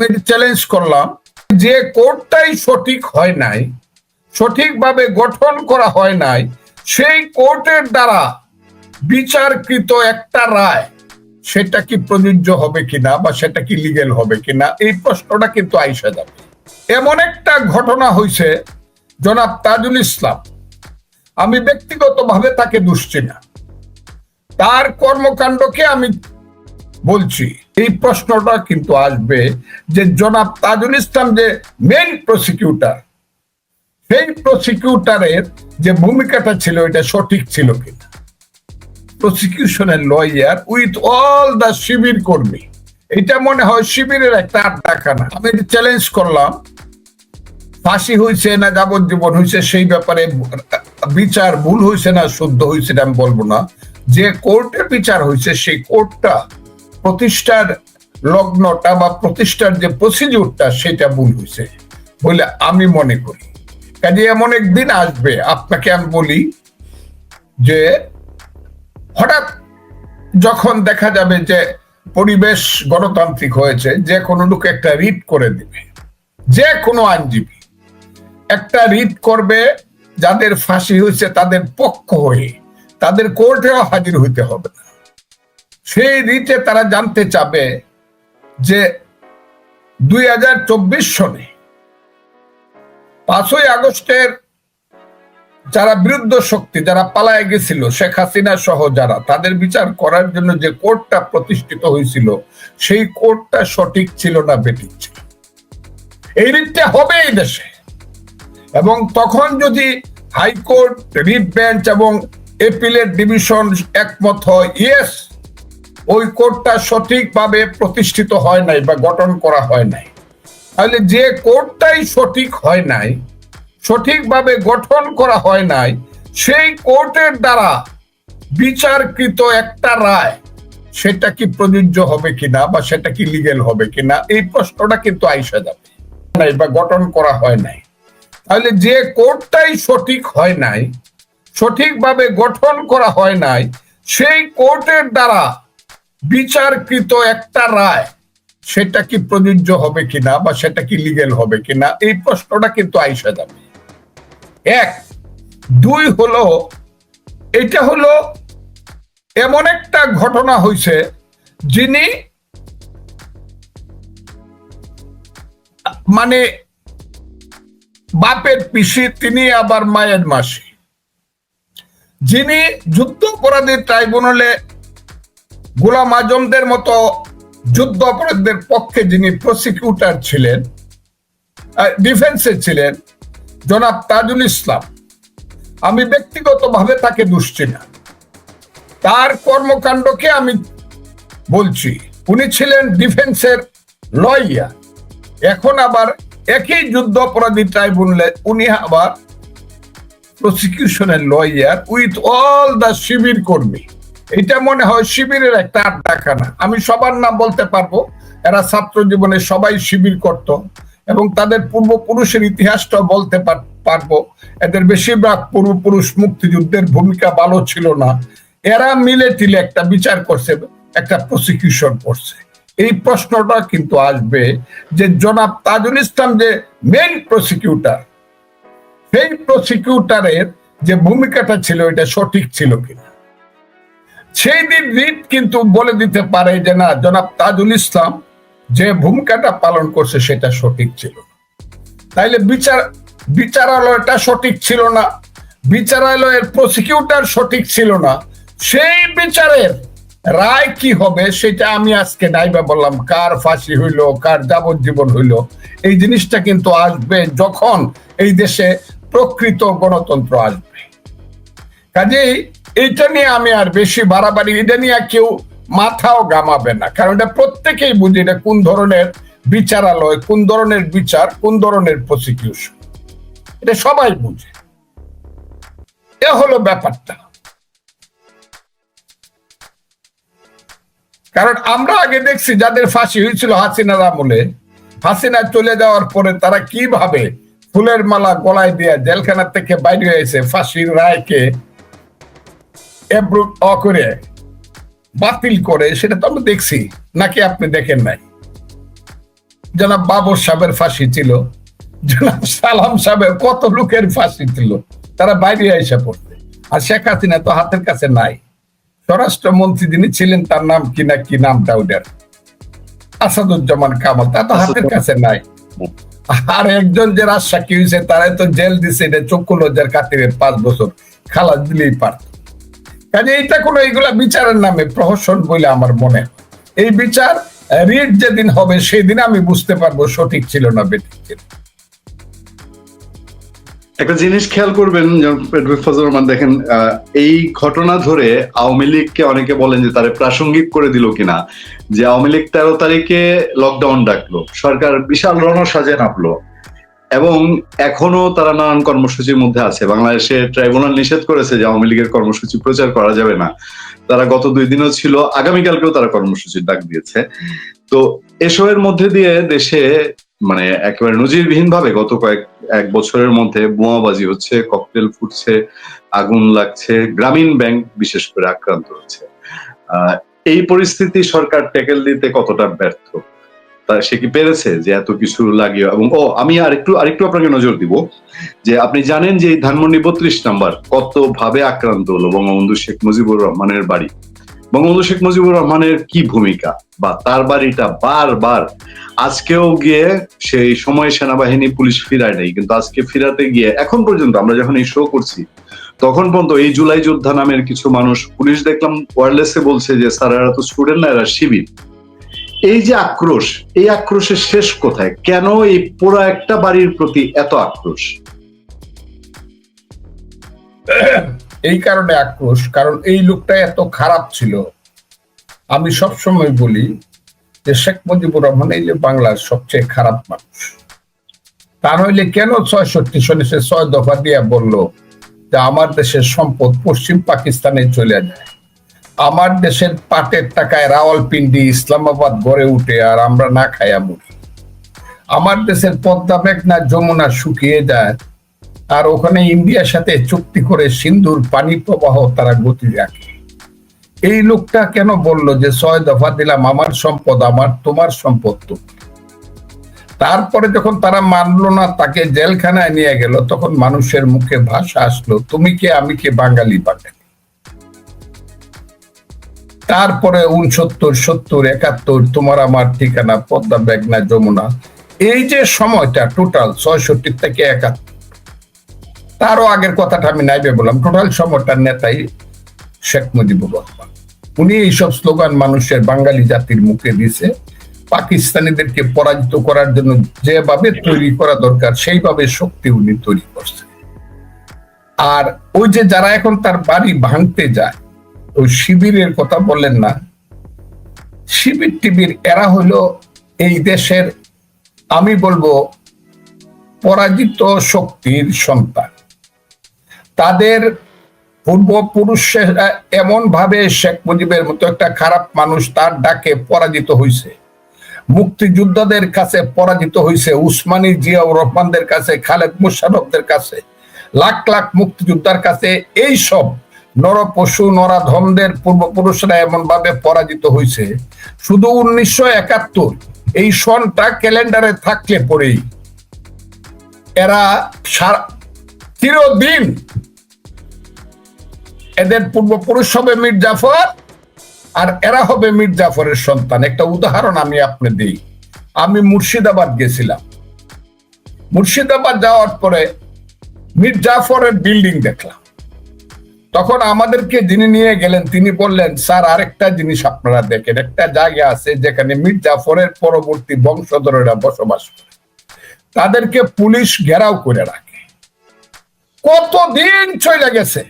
আমি চ্যালেঞ্জ করলাম যে কোর্টটাই সঠিক হয় নাই, সঠিকভাবে গঠন করা হয় নাই, সেই কোর্টের দ্বারা বিচারকৃত একটা রায় সেটা কি প্রযোজ্য হবে কিনা বা সেটা কি লিগেল হবে কিনা, এই প্রশ্নটা কিন্তু আইসা যাবে। এমন একটা ঘটনা হয়েছে জনাব তাজুল ইসলাম। আমি ব্যক্তিগতভাবে তাকে দুষছি না। তার কর্মকাণ্ডকে আমি বলছি, এই প্রশ্নটা কিন্তু আসবে যে জনাব তাজুল ইসলাম যে মেন প্রসিকিউটর সেই প্রসিকিউটরের যে ভূমিকাটা ছিল এটা সঠিক ছিল কিনা? প্রসিকিউশনের lawyer with all the Shibir কর্মী। এটা মনে হয় শিবিরের একটা আড্ডাখানা। আমি চ্যালেঞ্জ করলাম। ফাঁসি হয়েছে না যাবজ্জীবন হয়েছে সেই ব্যাপারে বিচার ভুল হয়েছে না শুদ্ধ হয়েছে আমি বলব না। যে কোর্টের বিচার হয়েছে সেই কোর্টটা প্রতিষ্ঠার লগ্নটা বা প্রতিষ্ঠার যে প্রসিডিউরটা সেটা ভুল হয়েছে বলে আমি মনে করি। কাজে এমন একদিন আসবে, আপনাকে আমি বলি যে হঠাৎ যখন দেখা যাবে যে পরিবেশ গণতান্ত্রিক হয়েছে, যে কোনো লোক একটা রিট করে দিবে। যে কোনো আইনজীবী একটা রিট করবে, যাদের ফাঁসি হয়েছে তাদের পক্ষ হয়ে, তাদের কোর্টেও হাজির হইতে হবে না। সেই রিটে তারা জানতে চাবে যে দুই হাজার চব্বিশ সনে পাঁচই আগস্টের যারা বিরুদ্ধ শক্তি, যারা পালায় গেছিল, শেখ হাসিনা সহ যারা, তাদের বিচার করার জন্য যে কোর্টটা প্রতিষ্ঠিত হয়েছিল, সেই কোর্টটা সঠিক ছিল না, বেঠিক ছিল। এই রিটটা হবে এই দেশে। এবং তখন যদি হাইকোর্ট, রিট বেঞ্চ এবং এপিলের ডিভিশন একমত হয়, ইয়েস ওই কোর্টটা সঠিকভাবে প্রতিষ্ঠিত হয় নাই বা গঠন করা হয় নাই। তাহলে যে কোর্টটাই সঠিক হয় নাই, সঠিকভাবে গঠন করা হয় নাই, সেই কোর্টের দ্বারা বিচারকৃত একটা রায়, সেটা কি প্রযোজ্য হবে কিনা বা সেটা কি লিগেল হবে কিনা, এই প্রশ্নটা কিন্তু আইসা যাবে। নাই বা গঠন করা হয় নাই। তাহলে যে কোর্টটাই সঠিক হয় নাই, সঠিকভাবে গঠন করা হয় নাই, সেই কোর্টের দ্বারা বিচারকৃত একটা রায়, সেটা কি প্রযোজ্য হবে কিনা বা সেটা কি লিগেল হবে কিনা, এই প্রশ্নটা কিন্তু আইসা যাবে। এক, দুই হলো, এটা হলো এমন একটা ঘটনা হয়েছে যিনি মানে বাপের পিসি, তিনি আবার মায়ের মাসি। যিনি যুদ্ধ অপরাধী ট্রাইব্যুনালে গোলাম আজমদের মতো যুদ্ধ অপরাধীদের পক্ষে যিনি প্রসিকিউটর ছিলেন ডিফেন্সে ছিলেন, জনাব তাজুল ইসলাম, আমি ব্যক্তিগতভাবে তাকে দুষছি না। তার কর্মকাণ্ডকে আমি বলছি, উনি ছিলেন ডিফেন্সের লয়ার এখন আবার একই যুদ্ধ অপরাধী ট্রাইব্যুনালে উনি আবার প্রসিকিউশনের lawyer with all the Shibir কর্মী। এটা মনে হয় শিবিরের একটা আড্ডাখানা। আমি সবার নাম বলতে পারব, এরা ছাত্র জীবনে সবাই শিবির করত এবং তাদের পূর্বপুরুষের ইতিহাসটা বলতে পারব। এদের বেশিরভাগ পূর্বপুরুষ মুক্তিযুদ্ধের ভূমিকা ভালো ছিল না। এরা মিলে টিলে একটা বিচার করছে, একটা প্রসিকিউশন করছে। এই প্রশ্নটা কিন্তু আসবে যে জনাব তাজুল ইসলাম যে মেন প্রসিকিউটর সেই প্রসিকিউটরের যে ভূমিকাটা ছিল, এটা সঠিক ছিল কিনা? সেই দিন রিট কিন্তু বলে দিতে পারে যে, না, জনাব তাজুল ইসলাম যে ভূমিকাটা পালন করছে সেটা সঠিক ছিল তাইলে বিচার, বিচারালয়টা সঠিক ছিল না, বিচারালয়ের প্রসিকিউটর সঠিক ছিল না, সেই বিচারের রায় কি হবে সেটা আমি আজকে নাইবা বললাম, কার ফাঁসি হইল, কার যাবজ্জীবন হইল, এই জিনিসটা কিন্তু আসবে যখন এই দেশে প্রকৃত গণতন্ত্র আসবে। কাজেই এইটা নিয়ে আমি আর বেশি বাড়াবাড়ি, এটা নিয়ে কেউ মাথাও গামাবে না। কারণ এটা প্রত্যেকেই বুঝে এটা কোন ধরনের বিচারালয়, কোন ধরনের বিচার, কোন ধরনের প্রসিকিউশন এটা সবাই বুঝে। এ হলো ব্যাপারটা। কারণ আমরা আগে দেখছি যাদের ফাঁসি হয়েছিল হাসিনার আমলে হাসিনা চলে যাওয়ার পরে তারা কীভাবে ফুলের মালা গলায় দিয়ে জেলখানা থেকে বাইরে হয়েছে ফাঁসির রায়কে করে বাতিল করে সেটা তো আমরা দেখছি নাকি আপনি দেখেন নাই? জনাব বাবর সাহেবের ফাঁসি ছিল জনাব সালাম সাহেবের কত লোকের ফাঁসি ছিল তারা বাইরে এসে পড়তে আর শেখ হাসিনা তো হাতের কাছে নাই। স্বরাষ্ট্রমন্ত্রী যিনি ছিলেন তার নাম কি না কি নামটা ওটার আসাদুজ্জামান কামাল তা তো হাতের কাছে নাই। আর একজন যে রাজসাক্ষী হয়েছে তারাই তো জেল দিছে এটা চক্ষু লজ্জার খাতিরে পাঁচ বছর খালাস দিলেই পারত। কাজে এইটা কোনো এইগুলা বিচারের নামে প্রহসন বলে আমার মনে এই বিচার রিট যেদিন হবে সেই দিন আমি বুঝতে পারব সঠিক ছিল না বেঠিক ছিল। একটা জিনিস খেয়াল করবেন ফজল রহমান দেখেন এই ঘটনা ধরে আওয়ামী লীগকে অনেকে বলেন যে তারা প্রাসঙ্গিক করে দিল কিনা। যে আওয়ামী লীগ তেরো তারিখে লকডাউন ডাকলো, সরকার বিশাল রণসাজে নামলো এবং এখনও তারা নানান কর্মসূচির মধ্যে আছে। বাংলাদেশে ট্রাইব্যুনাল নিষেধ করেছে যে আওয়ামী লীগের কর্মসূচি প্রচার করা যাবে না। তারা গত দুই দিনও ছিল, আগামীকালকেও তারা কর্মসূচির ডাক দিয়েছে। তো এসবের মধ্যে দিয়ে দেশে মানে একেবারে নজিরবিহীন ভাবে গত কয়েক, এক বছরের মধ্যে বোমাবাজি হচ্ছে, ককটেল ফুটছে, আগুন লাগছে, গ্রামীণ ব্যাংক বিশেষ করে আক্রান্ত হচ্ছে। এই পরিস্থিতি সরকার ট্যাকেল দিতে কতটা ব্যর্থ? সে কি পেরেছে যে এত কিছু লাগিয়ে? এবং, ও, আমি আরেকটু আরেকটু আপনাকে নজর দিব যে আপনি জানেন যে ধানমন্ডি বত্রিশ নাম্বার কত ভাবে আক্রান্ত হলো বঙ্গবন্ধু শেখ মুজিবুর রহমানের বাড়ি। বঙ্গবন্ধু শেখ মুজিবুর রহমানের কি ভূমিকা বা তার বাড়িটা বারবার আজকেও গিয়ে সেই সময় সেনাবাহিনী পুলিশ ফিরায় নাই, কিন্তু আজকে ফিরাতে গিয়ে এখন পর্যন্ত আমরা যখন এই শো করছি, তখন পর্যন্ত এই জুলাই যোদ্ধা নামের কিছু মানুষ, পুলিশ দেখলাম ওয়ারলেসে বলছে যে, স্যার, এরা তো স্টুডেন্ট না, এরা শিবির। এই যে আক্রোশ, এই আক্রোশের শেষ কোথায়? কেন এই পুরো একটা বাড়ির প্রতি এত আক্রোশ? এই কারণে আক্রোশ, কারণ এই লোকটা এত খারাপ ছিল। আমি সব সময় বলি যে শেখ মুজিবুর রহমান এই যে বাংলার সবচেয়ে খারাপ মানুষ। তা নইলে কেন ছয়ষট্টি সনে সে ছয় দফা দিয়া বলল যে আমার দেশের সম্পদ পশ্চিম পাকিস্তানে চলে যায়? আমার দেশের পাটের টাকায় রাওয়ালপিন্ডি, ইসলামাবাদ গড়ে উঠে আর আমরা না খাইয়া মরি। আমার দেশের পদ্মা মেঘনা, যমুনা শুকিয়ে যায় আর ওখানে ইন্ডিয়ার সাথে চুক্তি করে সিন্ধুর পানি প্রবাহ তারা গতি রাখে। এই লোকটা কেন বলল যে ছয় দফা দিলাম, আমার সম্পদ আমার, তোমার সম্পদ তো। তারপরে যখন তারা মানলো না, তাকে জেলখানায় নিয়ে গেল, তখন মানুষের মুখে ভাষা আসলো, তুমি কে? আমি কে? বাঙালি বাঙালি তারপরে উনসত্তর সত্তর, একাত্তর, তোমার আমার ঠিকানা, পদ্মা মেঘনা যমুনা। এই যে সময়টা টোটাল ছয়ষট্টি থেকে একাত্তর। তারও আগের কথাটা আমি নাইবে বললাম টোটাল সময়টার নেতাই শেখ মুজিবুর রহমান। উনি এইসব স্লোগান মানুষের বাঙালি জাতির মুখে দিছে। পাকিস্তানিদেরকে পরাজিত করার জন্য যেভাবে তৈরি করা দরকার, সেইভাবে শক্তি উনি তৈরি করছেন। আর ওই যে যারা এখন তার বাড়ি ভাঙতে যায় ওই শিবিরের কথা বললেন না। শিবির টিবির এরা হলো এই দেশের, আমি বলব, পরাজিত শক্তির সন্তান। তাদের পূর্বপুরুষেরা এমন ভাবে শেখ মুজিবের মতো একটা খারাপ মানুষ তার ডাকে পরাজিত হয়েছে মুক্তিযোদ্ধাদের কাছে পরাজিত হয়েছে উসমানী জিয়াউর রহমানদের কাছে, খালেদ মুশারফদের কাছে, লাখ লাখ মুক্তিযোদ্ধার কাছে এই সব নরপশু, নরাধমদের পূর্বপুরুষরা এমন ভাবে পরাজিত হয়েছে শুধু উনিশশো একাত্তর, এই সনটা ক্যালেন্ডারে থাকলে পরেই। এরা চিরদিন এদের পূর্বপুরুষ হবে মীর জাফর আর এরা হবে মীর জাফরের সন্তান। একটা উদাহরণ আমি আপনি দিই। আমি মুর্শিদাবাদ গেছিলাম। মুর্শিদাবাদ যাওয়ার পরে মীর জাফরের বিল্ডিং দেখলাম। তখন আমাদেরকে যিনি নিয়ে গেলেন, তিনি বললেন, স্যার, আরেকটা জিনিস আপনারা দেখেন। একটা জায়গা আছে যেখানে মীর জাফরের পরবর্তী বংশধরেরা বসবাস করে। তাদেরকে পুলিশ ঘেরাও করে রাখে। কতদিন চলে গেছে?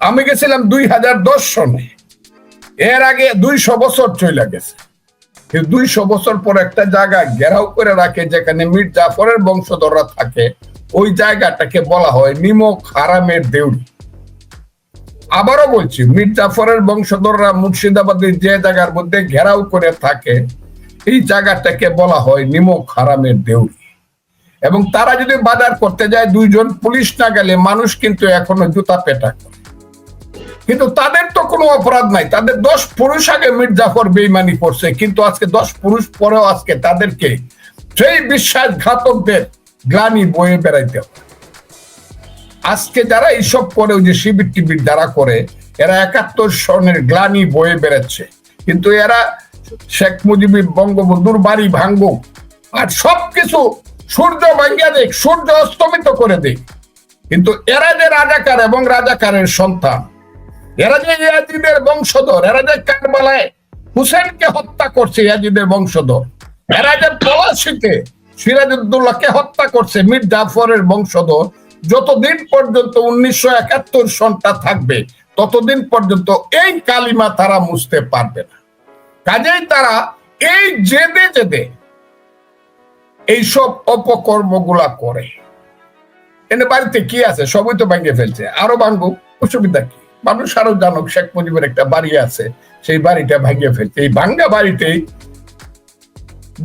আমি গেছিলাম দুই হাজার দশ সনে। এর আগে দুইশো বছর চলে গেছে। দুইশো বছর পর একটা জায়গা ঘেরাও করে রাখে যেখানে মীর জাফরের বংশধররা থাকে। ওই জায়গাটাকে বলা হয় নিমক হারামের দেউড়ি। আবারও বলছি মীর জাফরের বংশধররা মুর্শিদাবাদের যে জায়গার মধ্যে ঘেরাও করে থাকে, এই জায়গাটাকে বলা হয় নিমক হারামের দেউড়ি এবং তারা যদি বাজার করতে যায়, দুইজন পুলিশ না গেলে মানুষ কিন্তু এখনও জুতা পেটা করে। কিন্তু তাদের তো কোনো অপরাধ নাই। তাদের দশ পুরুষ আগে মীর জাফর বেইমানি করছে, কিন্তু আজকে দশ পুরুষ পরেও আজকে তাদেরকে সেই বিশ্বাসঘাতকদের গ্লানি বয়ে বেড়াইতে হবে আজকে যারা এইসব করে, ওই যে শিবির টিবির যারা করে, এরা একাত্তর সনের গ্লানি বয়ে বেড়াচ্ছে। কিন্তু এরা শেখ মুজিবুর বঙ্গবন্ধুর বাড়ি ভাঙ্গুক আর সবকিছু সূর্য ভাঙ্গিয়া দেখ, সূর্য অস্তমিত করে দেখ। কিন্তু এরা যে রাজাকার এবং রাজাকারের সন্তান, এরা যে ইয়াজিদের বংশধর, এরা যে কারবালায় হুসেনকে হত্যা করছে ইয়াজিদের বংশধর, এরা যে পলাশিতে সিরাজউদ্দৌলাকে হত্যা করছে মীর জাফরের বংশধর যতদিন পর্যন্ত উনিশশো একাত্তর সনটা থাকবে, ততদিন পর্যন্ত এই কালিমা তারা মুছতে পারবে না। কাজেই তারা এই জেদে জেদে এইসব অপকর্মগুলা করে। এনে বাড়িতে কি আছে? সবই তো ভেঙে ফেলছে। আরও ভাঙুক অসুবিধা কি? মানুষ আরও জানুক, শেখ মুজিবের একটা বাড়ি আছে, সেই বাড়িটা ভেঙে ফেলছে। এই ভাঙ্গা বাড়িতেই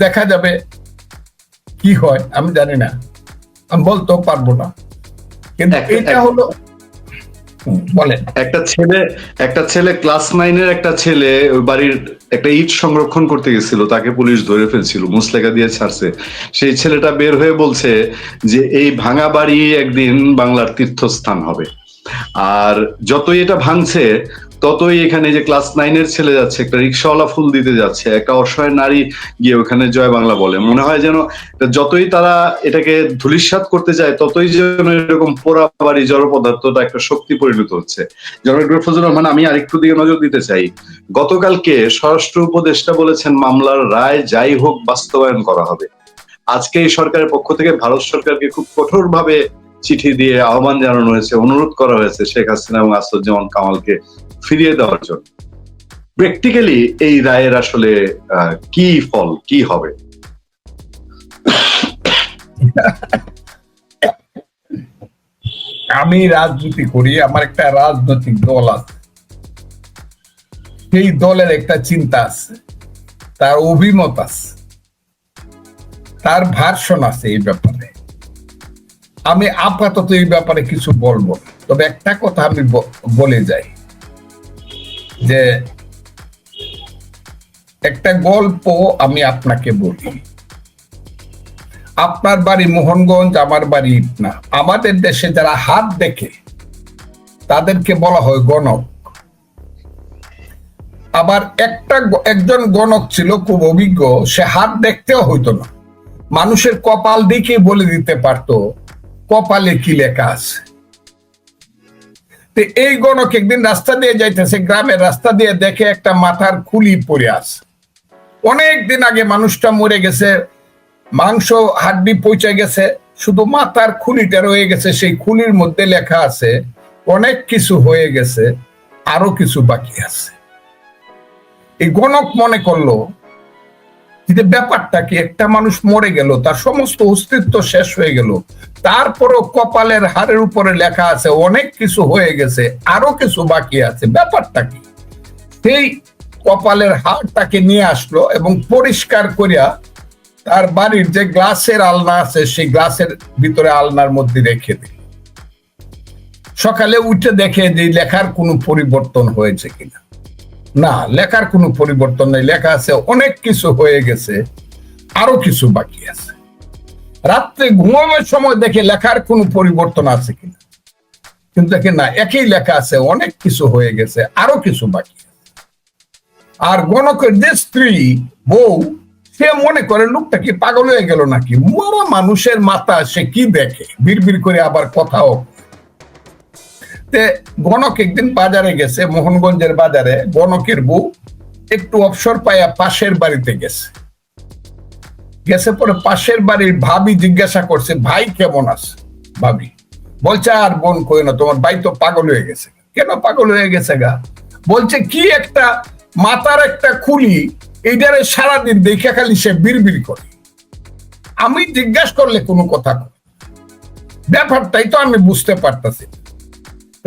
দেখা যাবে কি হয়, আমি জানি না। আমি বলতেও পারব না। কিন্তু এটা হলো বলেন। একটা ছেলে একটা ছেলে ক্লাস নাইনের একটা ছেলে ওই বাড়ির একটা ইট সংরক্ষণ করতে গেছিল তাকে পুলিশ ধরে ফেলছিল মুসলেখা দিয়ে ছাড়ছে। সেই ছেলেটা বের হয়ে বলছে যে এই ভাঙা বাড়ি একদিন বাংলার তীর্থস্থান হবে। আর যতই এটা ভাঙছে ততই এখানে যে ক্লাস নাইনের ছেলে যাচ্ছে, একটা রিক্সাওয়ালা ফুল দিতে যাচ্ছে, একটা অসহায় নারী গিয়ে ওখানে জয় বাংলা বলে। মনে হয় যেন যতই তারা এটাকে ধুলিস্বাত করতে যায় ততই যেন এরকম পোড়া বাড়ি জড় পদার্থটা একটা শক্তি পরিণত হচ্ছে। ডক্টর ফজলুর রহমান, আমি আরেকটু দিকে নজর দিতে চাই। গতকালকে স্বরাষ্ট্র উপদেষ্টা বলেছেন, মামলার রায় যাই হোক বাস্তবায়ন করা হবে। আজকে এই সরকারের পক্ষ থেকে ভারত সরকারকে খুব কঠোরভাবে চিঠি দিয়ে আহ্বান জানানো হয়েছে, অনুরোধ করা হয়েছে শেখ হাসিনা এবং আসাদুজ্জামান কামালকে ফিরিয়ে দেওয়ার জন্য। প্র্যাকটিক্যালি এই রায়ের আসলে কি ফল, কি হবে? আমি রাজনীতি করি, আমার একটা রাজনৈতিক দল আছে। সেই দলের একটা চিন্তা আছে, তার অভিমত আছে, তার ভার্সন আছে এই ব্যাপারে। আমি আপাতত এই ব্যাপারে কিছু বলব তবে একটা কথা আমি বলে যাই। যে একটা গল্প আমি আপনাকে বলি। আপনার বাড়ি মোহনগঞ্জ, আমার বাড়ি না আমাদের দেশে যারা হাত দেখে, তাদেরকে বলা হয় গণক। আবার একটা একজন গণক ছিল, খুব অভিজ্ঞ, সে হাত দেখতেও হইতো না। মানুষের কপাল দেখে বলে দিতে পারতো কপালে কি লেখা আছে? এই গণক একদিন রাস্তা দিয়ে যাইতেছে, গ্রামের রাস্তা দিয়ে দেখে একটা মাথার খুলি পড়ে আছে। অনেক দিন আগে মানুষটা মরে গেছে, মাংস, হাড্ডি পৌঁছে গেছে, শুধু মাথার খুলিটা রয়ে গেছে, সেই খুলির মধ্যে লেখা আছে, অনেক কিছু হয়ে গেছে, আরও কিছু বাকি আছে। এই গণক মনে করল যে ব্যাপারটা কি, একটা মানুষ মরে গেল, তার সমস্ত অস্তিত্ব শেষ হয়ে গেল। তারপরও কপালের হাড়ের উপরে লেখা আছে, অনেক কিছু হয়ে গেছে, আরও কিছু বাকি আছে। ব্যাপারটা কি? সেই কপালের হাড়টাকে নিয়ে আসলো এবং পরিষ্কার করিয়া তার বাড়ির যে গ্লাসের আলনা আছে, সেই গ্লাসের ভিতরে আলনার মধ্যে রেখে দিল। সকালে উঠে দেখে যে লেখার কোনো পরিবর্তন হয়েছে কিনা। না, লেখার কোনো পরিবর্তন নেই। লেখা আছে, অনেক কিছু হয়ে গেছে, আরও কিছু বাকি আছে। রাত্রে ঘুমানোর সময় দেখে লেখার কোনো পরিবর্তন আছে কিনা? কিন্তু দেখে না, একই লেখা আছে, অনেক কিছু হয়ে গেছে, আরও কিছু বাকি আর গণকের যে স্ত্রী, বউ, সে মনে করে, লোকটা কি পাগল হয়ে গেল নাকি? মরা মানুষের মাথা সে কি দেখে? বিড়বিড় করে আবার কথাও গণক একদিন বাজারে গেছে, মোহনগঞ্জের বাজারে। গণকের বউ একটু অবসর পাইয়া পাশের বাড়িতে গেছে। গেছে পরে পাশের বাড়ির ভাবি জিজ্ঞাসা করছে, ভাই কেমন আছে? ভাবি, বলছে, আর বোন কই না, তোমার ভাই তো পাগল হয়ে গেছে। কেন পাগল হয়ে গেছে গা? বলছে, কি একটা মাথার একটা খুলি, এইটারে সারাদিন দেখে খালি সে বিড়বিড় করে। আমি জিজ্ঞাসা করলে কোনো কথা ব্যাপারটাই তো আমি বুঝতে পারতাছি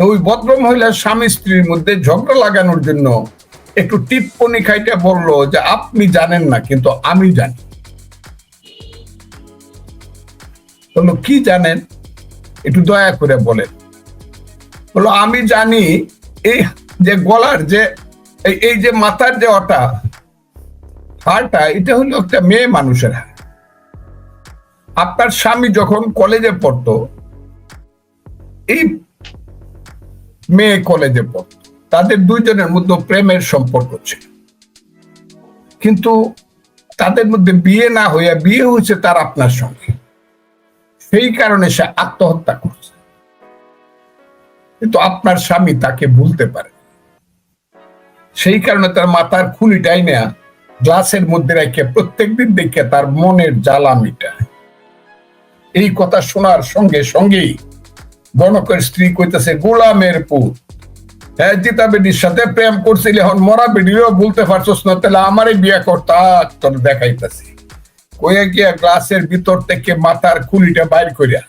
ওই ভদ্র মহিলার স্বামী স্ত্রীর মধ্যে ঝগড়া লাগানোর জন্য একটু টিপ্পনি খাইতে বলল যে, আপনি জানেন না, কিন্তু আমি জানি। বলল, কি জানেন? একটু দয়া করে বলেন। বলল, আমি জানি, এই যে গলার যে, এই- যে মাথার যে ওটা, হাড়টা, এটা হলো একটা মেয়ে মানুষের হাড়। আপনার স্বামী যখন কলেজে পড়তো, এই মেয়ে কলেজে পড়তো। তাদের দুইজনের মধ্যে প্রেমের সম্পর্ক ছিল। কিন্তু তাদের মধ্যে বিয়ে না হইয়া বিয়ে হয়েছে তার আপনার সঙ্গে। সেই কারণে সে আত্মহত্যা করছে। কিন্তু আপনার স্বামী তাকে ভুলতে পারে। সেই কারণে তার মাথার খুলিটাই নেয়া গ্লাসের মধ্যে রেখে প্রত্যেকদিন দেখে তার মনের জ্বালা মিটায়। এই কথা শোনার সঙ্গে সঙ্গেই গণকের স্ত্রী কইতেছে গোলামের পুত। হ্যাঁ সাথে প্রেম এখন মরা বলতে পারছস না, তাহলে আমারই বিয়ে করতা তোর দেখাইতেছি। কয়ে গিয়া গ্লাসের ভিতর থেকে মাথার খুলিটা বাইর করিয়া,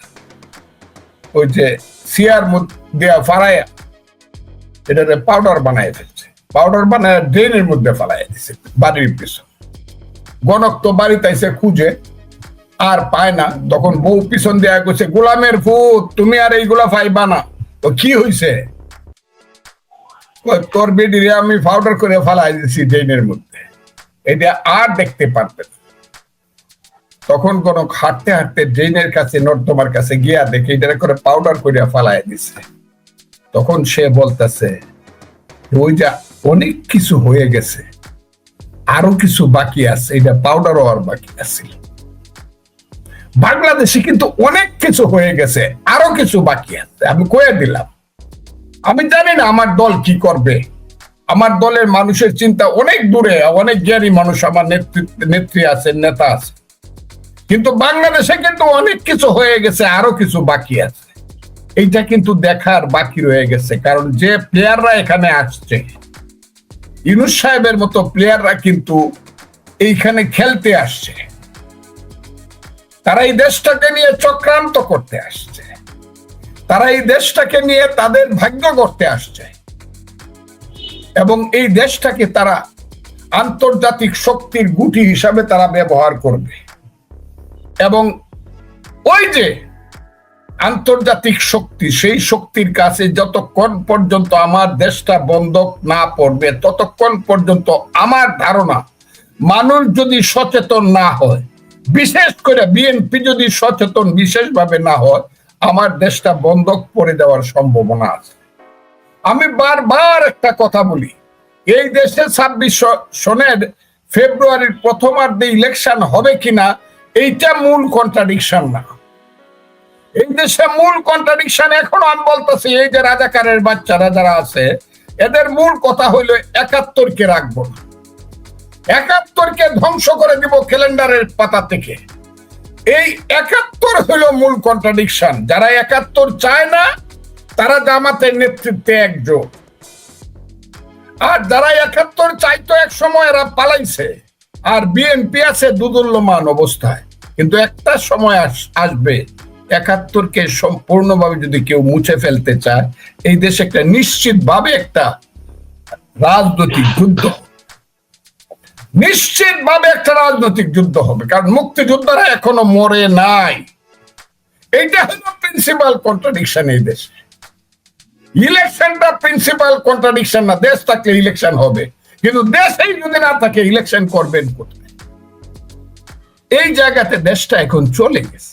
ওই যে সিয়ার দেয়া ফারাইয়া এটাতে পাউডার বানায় ফেলছে। পাউডার বানায় ড্রেনের মধ্যে ফালাই দিছে, বাড়ির পিছন। গণক তো বাড়িতে খুঁজে আর পায় না। তখন বউ পিছন দেয়া গেছে গোলামের ফুট তুমি আর এইগুলা পাইবা না। তো কি হইছে? তোর বেডিরে আমি পাউডার করে ফালাই দিছি ড্রেনের মধ্যে। এটা আর দেখতে পারবে তখন কোন হাঁটতে হাঁটতে ড্রেনের কাছে, নর্দমার কাছে গিয়া দেখে এটা করে পাউডার করে ফালাই দিছে। তখন সে বলতেছে, ওই যা অনেক কিছু হয়ে গেছে। আরও কিছু বাকি আছে, এটা পাউডার হওয়ার বাকি আছে বাংলাদেশে কিন্তু অনেক কিছু হয়ে গেছে, আরও কিছু বাকি আছে। আমি কয়ে দিলাম, আমি জানি না আমার দল কি করবে। আমার দলের মানুষের চিন্তা অনেক দূরে, অনেক জ্ঞানী মানুষ আমার নেত্রী আছে, নেতা আছে। কিন্তু বাংলাদেশে কিন্তু অনেক কিছু হয়ে গেছে, আরও কিছু বাকি আছে। এইটা কিন্তু দেখার বাকি রয়ে গেছে, কারণ যে প্লেয়াররা এখানে আসছে, ইউনুস সাহেবের মতো প্লেয়াররা কিন্তু এইখানে খেলতে আসছে। তারা এই দেশটাকে নিয়ে চক্রান্ত করতে আসছে। তারা এই দেশটাকে নিয়ে তাদের ভাগ্য করতে আসছে। এবং এই দেশটাকে তারা আন্তর্জাতিক শক্তির গুটি হিসাবে তারা ব্যবহার করবে। এবং ওই যে আন্তর্জাতিক শক্তি, সেই শক্তির কাছে যতক্ষণ পর্যন্ত আমার দেশটা বন্ধক না পড়বে, ততক্ষণ পর্যন্ত আমার ধারণা, মানুষ যদি সচেতন না হয় বিশেষ করে বিএনপি যদি সচেতন বিশেষভাবে না হয়, আমার দেশটা বন্ধক পড়ে দেওয়ার সম্ভাবনা আছে। আমি বারবার একটা কথা বলি, এই দেশে ছাব্বিশ সনের ফেব্রুয়ারির প্রথমার্ধে ইলেকশন হবে কিনা, এইটা মূল কন্ট্রাডিকশন না। এই দেশে মূল কন্ট্রাডিকশন এখন আমি বলতেছি, এই যে রাজাকারের বাচ্চারা যারা আছে, এদের মূল কথা হইল একাত্তরকে রাখব না। একাত্তরকে ধ্বংস করে দিব ক্যালেন্ডারের পাতা থেকে। এই একাত্তর হইল মূল কন্ট্রাডিকশন যারা একাত্তর চায় না, তারা জামাতের নেতৃত্বে একজোট। আর যারা একাত্তর চাইতো এক সময়, এরা পালাইছে। আর বিএনপি আছে দুদুল্যমান অবস্থায়। কিন্তু একটা সময় আস- আসবে, একাত্তরকে সম্পূর্ণভাবে যদি কেউ মুছে ফেলতে চায়, এই দেশে একটা নিশ্চিতভাবে একটা রাজনৈতিক যুদ্ধ। নিশ্চিতভাবে একটা রাজনৈতিক যুদ্ধ হবে, কারণ মুক্তিযোদ্ধারা এখনও মরে নাই। এইটা হলো প্রিন্সিপাল কন্ট্রাডিকশন এই দেশে। ইলেকশনটা প্রিন্সিপাল কন্ট্রাডিকশন না, দেশ থাকলে ইলেকশন হবে। কিন্তু দেশেই যদি না থাকে ইলেকশন করবেন কোথায়? এই জায়গাতে দেশটা এখন চলে গেছে।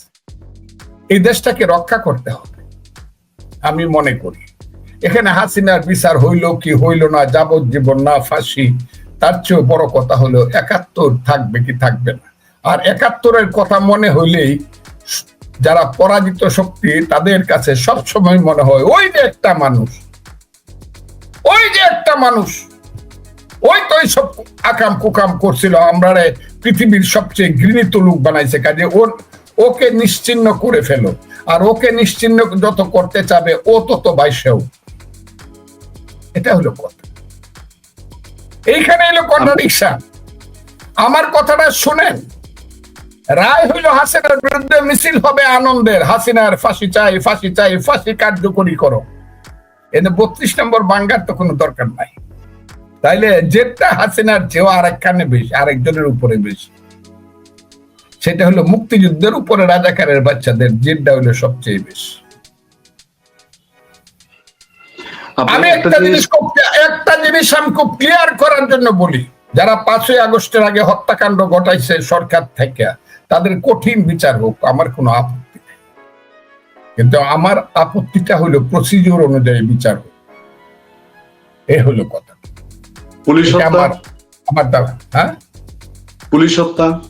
এই দেশটাকে রক্ষা করতে হবে, আমি মনে করি। এখানে হাসিনার বিচার হইল কি হইল না, যাবজ্জীবন না, ফাঁসি তার চেয়েও বড় কথা হলো একাত্তর থাকবে কি থাকবে না। আর একাত্তরের কথা মনে হইলেই যারা পরাজিত শক্তি তাদের কাছে সব সময় মনে হয়, ওই যে একটা মানুষ, ওই যে একটা মানুষ, ওই তো সব আকাম কুকাম করছিল আমরা পৃথিবীর সবচেয়ে ঘৃণিত লোক বানাইছে, কাজে ওর ওকে নিশ্চিন্ন করে ফেলো। আর ওকে নিশ্চিন্ন যত করতে চাবে, ও তত বাইশেও এটা হলো কথা। এইখানে এলো কন্ট্রাডিকশন। আমার কথাটা শুনেন। রায় হইল হাসিনার বিরুদ্ধে মিছিল হবে আনন্দের। হাসিনার ফাঁসি চাই ফাঁসি চাই, ফাঁসি কার্যকরী করো। এনে বত্রিশ নম্বর বাঙ্গার তো কোনো দরকার নাই। তাইলে যেটা হাসিনার চেয়েও আরেকখানে বেশি, আরেকজনের উপরে বেশি। সেটা হলো মুক্তিযুদ্ধের উপরে রাজাকারের বাচ্চাদের জেদটা হলো সবচেয়ে বেশি। আমি একটা জিনিস জিনিস একটা জিনিস আমি খুব ক্লিয়ার করার জন্য বলি। যারা পাঁচই আগস্টের আগে হত্যাকাণ্ড ঘটাইছে সরকার থেকে তাদের কঠিন বিচার হোক আমার কোনো আপত্তি নেই। কিন্তু আমার আপত্তিটা হলো প্রসিডিওর অনুযায়ী বিচার হোক। এ হলো কথা। পুলিশ আমার আমার দাবি। হ্যাঁ? পুলিশ হত্যা?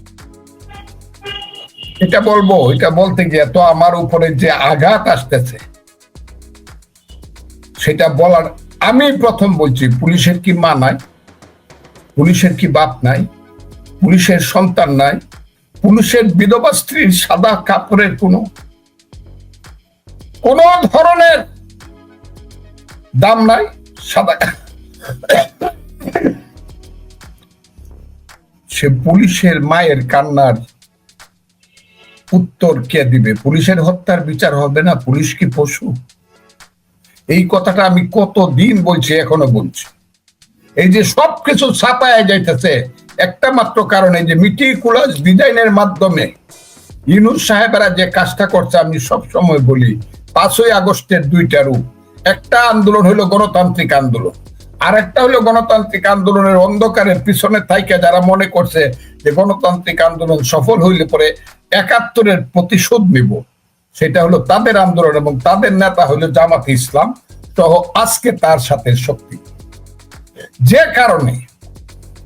এটা বলব এটা বলতে গিয়ে তো আমার উপরে যে আঘাত আসতেছে সেটা বলার আমি প্রথম বলছি, পুলিশের কি মা নাই? পুলিশের কি বাপ নাই? পুলিশের সন্তান নাই? পুলিশের বিধবা স্ত্রীর সাদা কাপড়ের কোনো, কোন ধরনের দাম নাই? সাদা সে পুলিশের মায়ের কান্নার উত্তর কে দিবে? পুলিশের হত্যার বিচার হবে না? পুলিশ কি পশু? এই কথাটা আমি কত দিন বলছি, এখনও বলছি। এই যে সবকিছু ছাপায় যাইতেছে, একটা মাত্র কারণে যে মিটিকুলাস ডিজাইনের মাধ্যমে ইউনুস সাহেবেরা যে কাজটা করছে, আমি সব সময় বলি, পাঁচই আগস্টের দুইটা রূপ। একটা আন্দোলন হলো গণতান্ত্রিক আন্দোলন। আর একটা হলো গণতান্ত্রিক আন্দোলনের অন্ধকারের পিছনে থাইকে যারা মনে করছে যে গণতান্ত্রিক আন্দোলন সফল হইলে পরে একাত্তরের প্রতিশোধ নিব। সেটা হলো তাদের আন্দোলন এবং তাদের নেতা হলো জামাত ইসলাম। সহ আজকে তার সাথে শক্তি। যে কারণে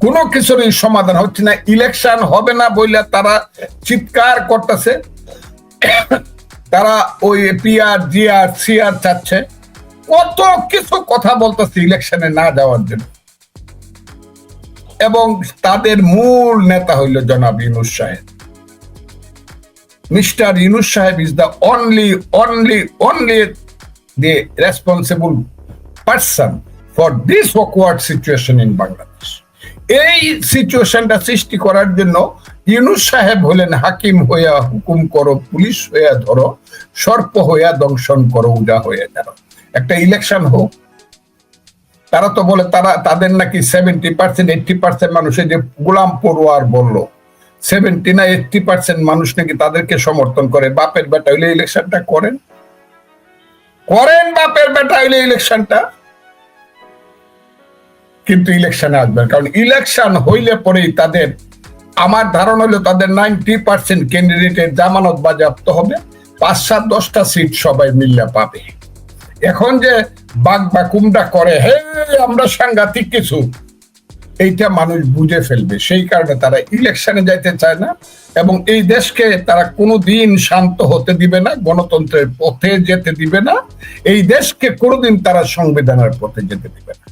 কোনো কিছুরই সমাধান হচ্ছে না, ইলেকশন হবে না বইলে তারা চিৎকার করতেছে। তারা ওই পিআর, জিআর, সিআর চাচ্ছে। কত কিছু কথা বলতেছে ইলেকশনে না যাওয়ার জন্য। এবং তাদের মূল নেতা হইল জনাব ইউনুস সাহেব। মিস্টার ইউনুস সাহেব is the only only only the responsible person for this awkward situation in Bangladesh এই সিচুয়েশনটা সৃষ্টি করার জন্য ইউনুস সাহেব হলেন হাকিম হইয়া হুকুম করো, পুলিশ হইয়া ধরো, সর্প হইয়া দংশন করো, উজা হইয়া ধরো একটা ইলেকশন হোক, তারা তো বলে তারা, তাদের নাকি সেভেন্টি পার্সেন্ট এইটটি পার্সেন্ট মানুষের যে গোলাম পড়ুয়ার বলল। সেভেন্টি না এইটটি পার্সেন্ট মানুষ নাকি তাদেরকে সমর্থন করে। বাপের বেটা হইলে ইলেকশনটা করেন। করেন বাপের বেটা হইলে ইলেকশনটা কিন্তু ইলেকশনে আসবেন। কারণ ইলেকশন হইলে পরেই তাদের, আমার ধারণা হলো তাদের নাইনটি পার্সেন্ট ক্যান্ডিডেটের জামানত বাজেয়াপ্ত হবে। পাঁচ সাত দশটা সিট সবাই মিল্লা পাবে। এখন যে বাঘ বা কুমড়া করে হে আমরা সাংঘাতিক কিছু। এইটা মানুষ বুঝে ফেলবে। সেই কারণে তারা ইলেকশনে যাইতে চায় না এবং এই দেশকে তারা কোনো দিন শান্ত হতে দিবে না, গণতন্ত্রের পথে যেতে দিবে না। এই দেশকে কোনোদিন তারা সংবিধানের পথে যেতে দিবে না।